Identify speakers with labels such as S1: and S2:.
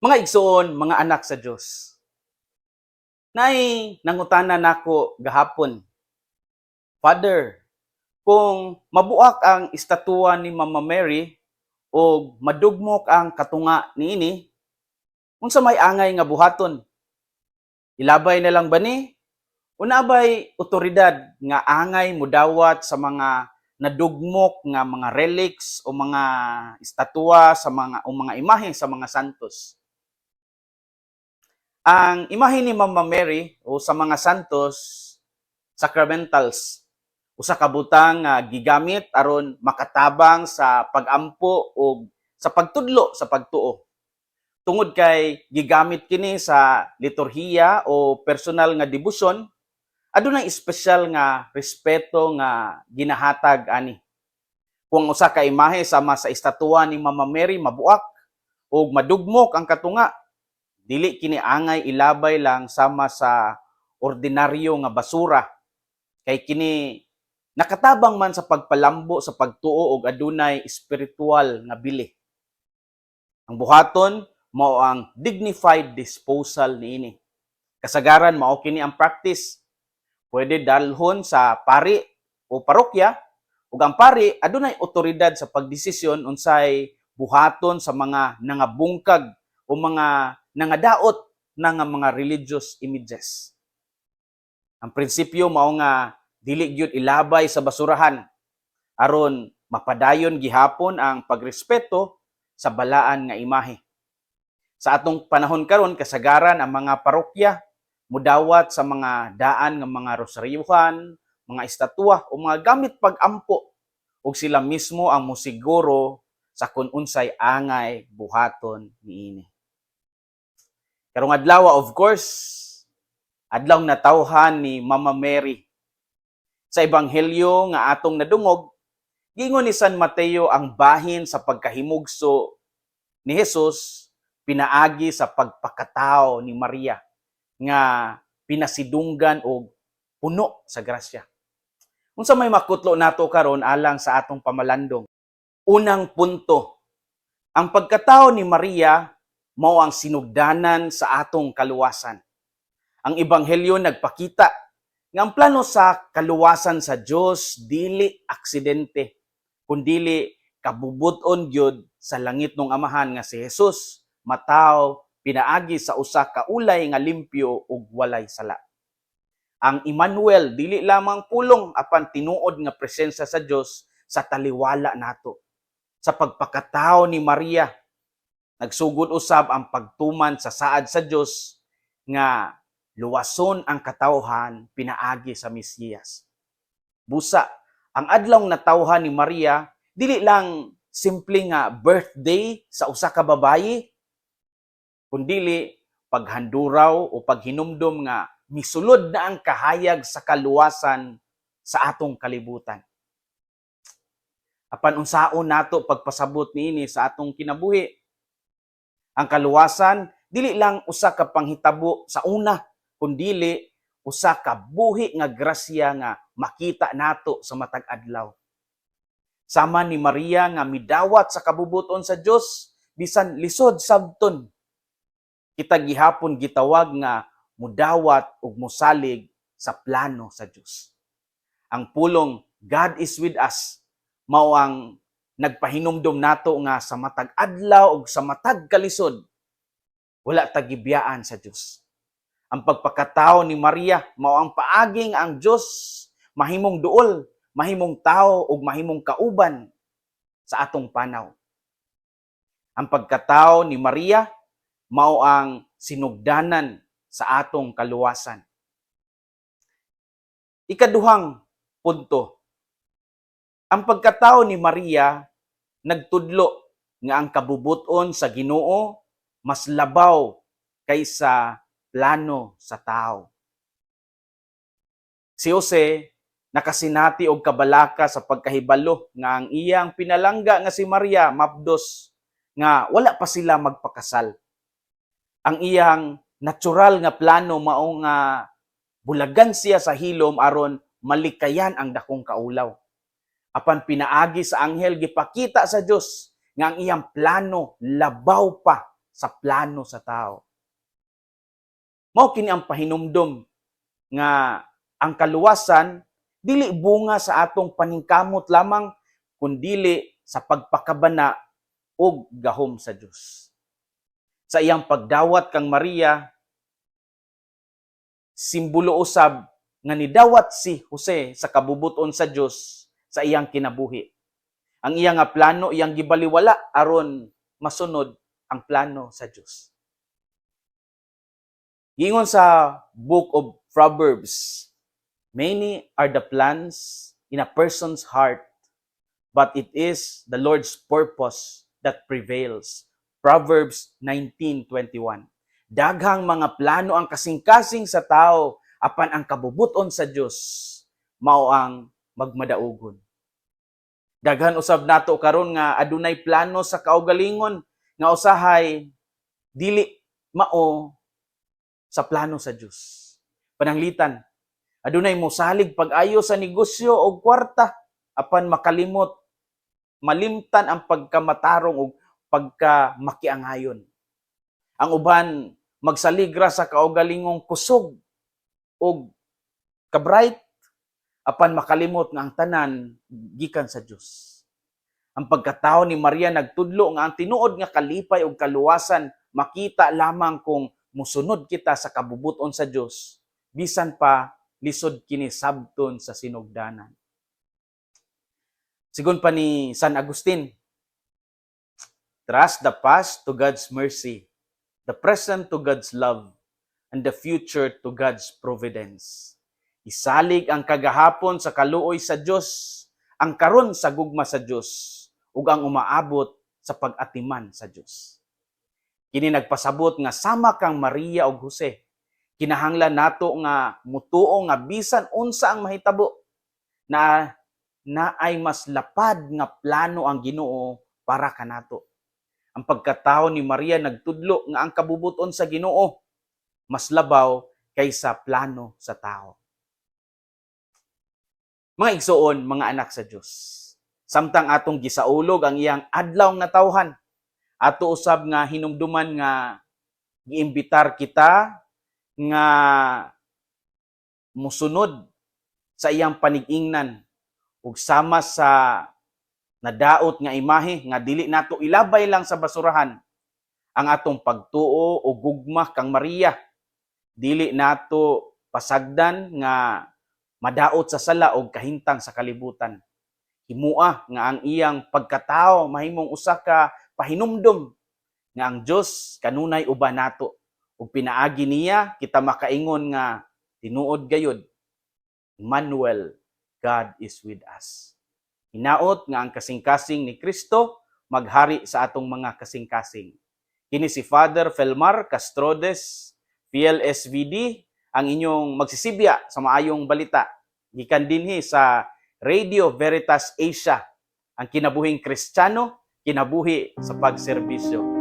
S1: Mga igsoon, mga anak sa Dios. Nay nangutana nako gahapon. Father, kung mabuak ang estatwa ni Mama Mary o madugmok ang katunga niini, unsa may angay nga buhaton? Ilabay na lang ba ni? Unabay otoridad nga angay mudawat sa mga nadugmok nga mga relics o mga estatwa sa mga o mga imahe sa mga santos. Ang imahe ni Mama Mary o sa mga santos sacramentals usa ka butang nga gigamit aron makatabang sa pagampo o sa pagtudlo sa pagtuo. Tungod kay gigamit kini sa liturhiya o personal nga debosyon, adunay espesyal nga respeto nga ginahatag ani. Kung usa ka imahe sama sa estatwa ni Mama Mary mabuak o madugmok ang katunga, dili kini angay ilabay lang sama sa ordinaryo nga basura kay kini nakatabang man sa pagpalambo sa pagtuo og adunay espiritual nga bili. Ang buhaton mao ang dignified disposal niini. Kasagaran mao kini ang practice. Pwede dalhon sa pari o parokya ug ang pari adunay otoridad sa pagdesisyon unsay buhaton sa mga nangabungkag o mga nangadaot na mga religious images. Ang prinsipyo mao nga dili gyud ilabay sa basurahan aron mapadayon gihapon ang pagrespeto sa balaan nga imahe. Sa atong panahon karon kasagaran ang mga parokya mudawat sa mga daan nga mga rosaryuhan, mga estatwa o mga gamit pagampo ug sila mismo ang mosiguro sa kun unsay angay buhaton niini. Karong adlaw of course, adlaw natawhan ni Mama Mary sa ebanghelyo nga atong nadungog, gingon ni San Mateo ang bahin sa pagkahimugso ni Jesus pinaagi sa pagpakatao ni Maria nga pinasidunggan og puno sa grasya. Unsa may makutlo nato karon alang sa atong pamalandong. Unang punto, ang pagkatao ni Maria mao ang sinugdanan sa atong kaluwasan. Ang ebanghelyo nagpakita nga ang plano sa kaluwasan sa Dios dili aksidente kundili kabubuton gyud sa langit ng amahan nga si Jesus mataw pinaagi sa usa ka ulay nga limpyo ug walay sala. Ang Emmanuel dili lamang pulong apan tinuod nga presensya sa Dios sa taliwala nato. Sa pagpakatao ni Maria nagsugod usab ang pagtuman sa saad sa Dios nga luwason ang katawhan pinaagi sa Mesiyas. Busa, ang adlaw natawhan ni Maria dili lang simple nga birthday sa usa ka babayi kundili paghanduraw o paghinumdom nga misulod na ang kahayag sa kaluwasan sa atong kalibutan. Apan unsaon nato pagpasabot niini sa atong kinabuhi. Ang kaluwasan dili lang usa ka panghitabo sa una kundili usa ka buhi nga grasya nga makita nato sa matag adlaw. Sama ni Maria nga midawat sa kabubuton sa Dios bisan lisod sabton. Kita gihapon gitawag nga mudawat ug mosalig sa plano sa Dios. Ang pulong God is with us mao ang nagpahinumdom nato nga sa matag adlaw ug sa matag kalisod wala tagibiyaan sa Dios ang pagpakatao ni Maria mao ang paaging ang Dios mahimong duol, mahimong tao ug mahimong kauban sa atong panaw. Ang pagkatao ni Maria mao ang sinugdanan sa atong kaluwasan. Ikaduhang punto. Ang pagkatao ni Maria nagtudlo nga ang kabubuton sa Ginoo mas labaw kaysa plano sa tao. Si Jose nakasinati og kabalaka sa pagkahibalo nga ang iyang pinalangga nga si Maria mapdos nga wala pa sila magpakasal. Ang iyang natural nga plano mao nga bulagan siya sa hilom aron malikayan ang dakong kaulaw. Apan pinaagi sa anghel gipakita sa Dios nga ang iyang plano labaw pa sa plano sa tao. Mao kini ang pahinumdom nga ang kaluwasan dili bunga sa atong paningkamot lamang kundili sa pagpakabana og gahom sa Dios. Sa iyang pagdawat kang Maria, simbolo usab nga nidawat si Jose sa kabubuton sa Dios sa iyang kinabuhi. Ang iyang nga plano iyang gibaliwala aron masunod ang plano sa Dios. Gingon sa Book of Proverbs, many are the plans in a person's heart, but it is the Lord's purpose that prevails. Proverbs 19:21. Daghang mga plano ang kasing-kasing sa tao apan ang kabubuton sa Dios mao ang magmadaugon. Daghan usab nato karon nga adunay plano sa kaugalingon nga usahay dili mao sa plano sa Dios. Pananglitan, adunay mosalig pag-ayo sa negosyo o kwarta apan makalimot malimtan ang pagkamatarong o pagkamakiangayon. Ang uban magsaligra sa kaugalingong kusog o kabright apan makalimot nga ang tanan gikan sa Dios. Ang pagkatao ni Maria nagtudlo nga ang tinuod nga kalipay ug kaluwasan makita lamang kung musunod kita sa kabubuton sa Dios bisan pa lisod kini sabton sa sinugdanan. Sigon pa ni San Agustin, Trust the past to God's mercy, the present to God's love, and the future to God's providence. Isalig ang kagahapon sa kaluoy sa Dios, ang karon sa gugma sa Dios, ug ang umaabot sa pag-atiman sa Dios. Kini nagpasabot nga sama kang Maria ug Jose. Kinahanglan nato nga mutuo nga bisan unsa ang mahitabo na na ay mas lapad nga plano ang Ginoo para kanato. Ang pagkatao ni Maria nagtudlo nga ang kabubuton sa Ginoo mas labaw kaysa plano sa tao. Mga mga anak sa Dios. Samtang atong gisaulog ang iyang adlaw nga tawhan, ato usab nga hinumduman nga giimbitar kita nga musunod sa iyang panigingnan ug sama sa nadaot nga imahe nga dili nato ilabay lang sa basurahan ang atong pagtuo o gugma kang Maria dili nato pasagdan nga madaot sa sala og kahintang sa kalibutan himua nga ang iyang pagkatao mahimong usa ka pahinumdom nga ang Dios kanunay uban nato ug pinaagi niya kita makaingon nga tinuod gayud Emmanuel God is with us. Hinaot nga ang kasing-kasing ni Kristo maghari sa atong mga kasing-kasing. Kini si Father Felmar Castrodes, PLSVD, ang inyong magsisibya sa maayong balita. Gikan dinhi sa Radio Veritas Asia, ang kinabuhing Kristiyano, kinabuhi sa pagserbisyo.